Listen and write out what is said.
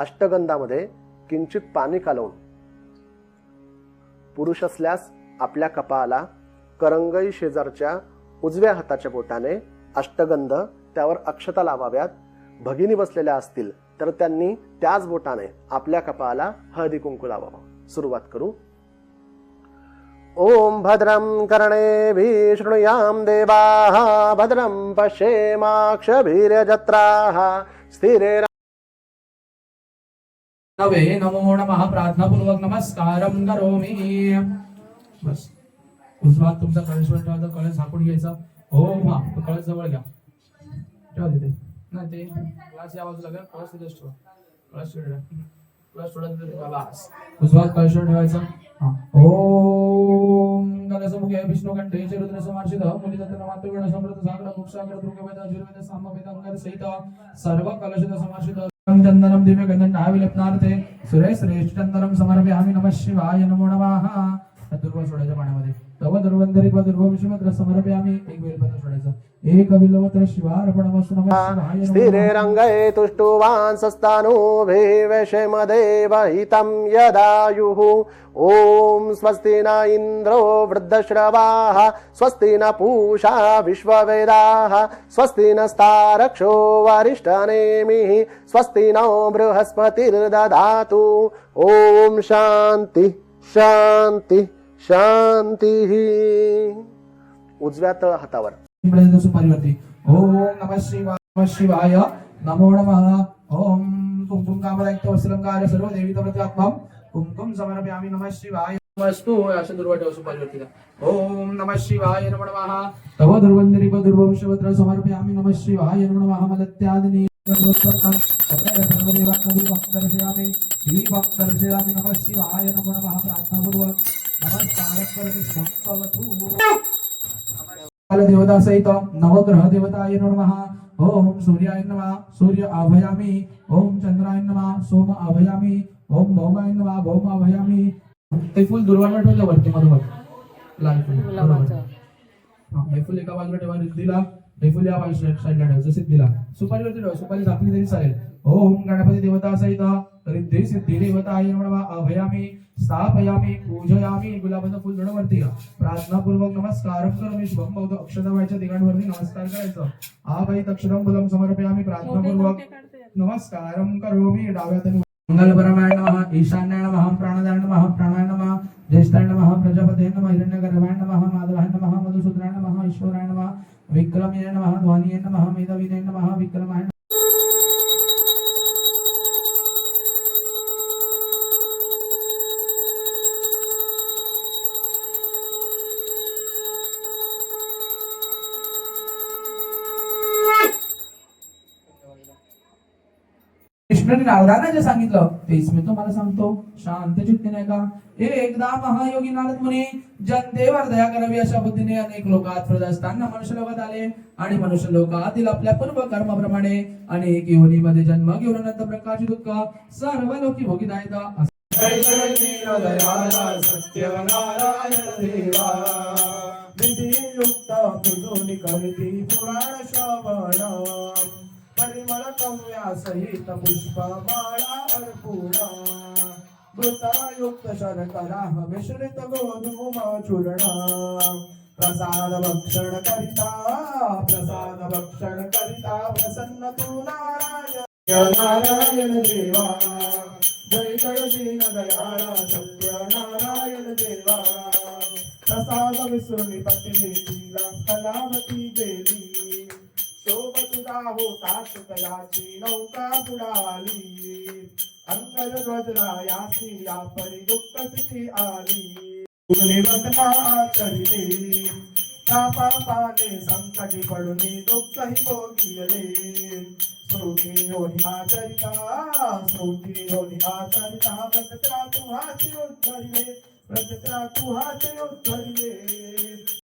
अष्टगंधामध्ये किंचित पाणी कालवून. पुरुष असल्यास आपल्या कपाळाला करंगई शेजारच्या उजव्या हाताच्या बोटाने अष्टगंध त्यावर अक्षता लावाव्यात. भगिनी बसलेल्या असतील तर त्यांनी त्याच बोटाने आपल्या कपाळाला हळदी कुंकू लावावा. सुरुवात करू. ओम भद्रं कर्णे शृणुयाम देवाः भद्रं पश्येमाक्षभिर्यजत्राः स्थिरे नवे नमो नमः प्रार्थनापूर्वक नमस्कारम करोमी। बस. उजवात तुमचा कळस वर ठेवा कळस झाकून घ्यायचा. हो, हो हा तो कळस जवळ घ्या. ठेवा तिथे. नाही ते ग्लास या बाजूला घ्या कळस तिथेच ठेवा. कळस ठेवा. कळस थोडा तिथे उजवात कळस ठेवायचा. हा. ओम गणसमुखे विष्णू कंठे रुद्र समार्शित मुली सागर मुक्षागर दुर्गवेद सामवेद अंगर सहित सर्व कलशित समार्शित चंदनम दिव्य गंधन विलपनार्थे सुरेश श्रेष्ठ चंदनम समर्पयामि नमः शिवाय नमो नमः दुर्वा सोडायच्या पाण्यामध्ये तव दुर्वंधरी दुर्व एक बेलपत्र सोडायचं. एक शिवार्पणमस्तु नमः शिवाय नमो. स्थिरे. रङ्गे तुष्टुवान् सस्तानुभिवशमदेव हितं यदायुः। ॐ स्वस्ति न इन्द्रो वृद्धश्रवाः स्वस्ति न पूषा विश्ववेदाः स्वस्ति नस्तारक्षो वरिष्ठनेमिः स्वस्ति नो बृहस्पतिर्दधातु ॐ शान्ति शान्ति शांती. उजव्या तळ हातावर. इकडे सुपारीवरती ओम नम शिवाय नमः शिवाय. नमो नम. ओम कुमकुम कामरायक्त वस्त्रम सर्व देवी प्रत्यात्मम कुमकुम समर्पयामि नम शिवाय. नमस्तु अशा दुर्वा ठेवा सुपारीवरती का ओम नम शिवाय नमो नम. तव दुर्वंदरी व दुर्वंशवत्र समर्पयामि नम शिवाय नमो नम. मलत्यादिनी दर्शयामि. दीपं दर्शयामि नमः शिवाय नमो नमः. प्रार्थनापूर्वक. नवग्रह देवताय नमः। ओम सूर्याय नमः। सूर्य आभयामि ओम चंद्राय नमः। सोम आभयामि ओम भौमाय नमः। भौम आभयामि ते फुल दुर्वाला ठेवलं वरती मधोमध लाल फुल. हा, हे फुल एका बाजूला ठेवा रिद्धीला. हे फुल या बाजूला साईडला ठेवा सिद्धीला. सुपारीवरती ठेवा. सुपारी झाकली तरी चालेल. ओम गणपती देवता सहित रिद्धी सिद्धी देवताय नमः। अभयामि स्थापयामि पूजयामि गुलाबाचं फुल थोडं वरती घ्या प्रार्थनापूर्वक नमस्कार करोमि शुभम बौद्ध अक्षरवायच्या दिगांवरती नमस्कार करायचं. आ बाई अक्षरम बुलम समर्पयामि प्रार्थनापूर्वक नमस्कारम करोमि डाव्यातून मंगलपरमाय नमः ईशान्याय नमः प्राणदाय नमः प्राणाय नमः ज्येष्ठाय नमः प्रजापते नमः हिरण्यगर्भाय नमः माधवाय नमः मधुसूदनाय नमः ईश्वराय नमः विक्रमाय नमः ध्वनिये नमः मेधाविने नमः विक्रमाय कृष्णाने नारदांना जे सांगितलं तेच मी तुम्हाला सांगतो. शांत चित्ते नाही का? एकदा महायोगी नारद मुनी जनतेवर दया करावी अशा बुद्धीने अनेक लोकात फिरत असताना मनुष्य लोकात आले आणि मनुष्य लोकातील आपल्या पूर्व कर्माप्रमाणे अनेक योनीमध्ये जन्म घेऊन अनंत प्रकारची दुःख सर्व लोकी भोगीत आहेत. जय जय सत्यनारायण देवा विधियुक्त पुराण श्रवण परिमळ कव्या सहित पुष्प माळा अर्पुणा मृतायुक्त शर्करा मिश्रित गोधूम चूर्णा प्रसाद भक्षण करिता प्रसाद भक्षण करिता प्रसन्न तू नारायण नारायण देवा. जय जय दीन दयाळा सत्य नारायण देवा. प्रसाद विसरुनी पत्नी तिला कलावती देवी. सोबतुदा होता शुकलाची नौका बुडाली अंगद ध्वजला यासी या परी दुःख तिथी आली. निवतना आचरिले तापा पाने संकटी पडून दुःख ही भोगिले श्रुती होनी आचरिता श्रुती होनी आचरिता प्रत्यत्रा तुहाचे हाती उद्धरिले प्रत्यत्रा तू उद्धरिले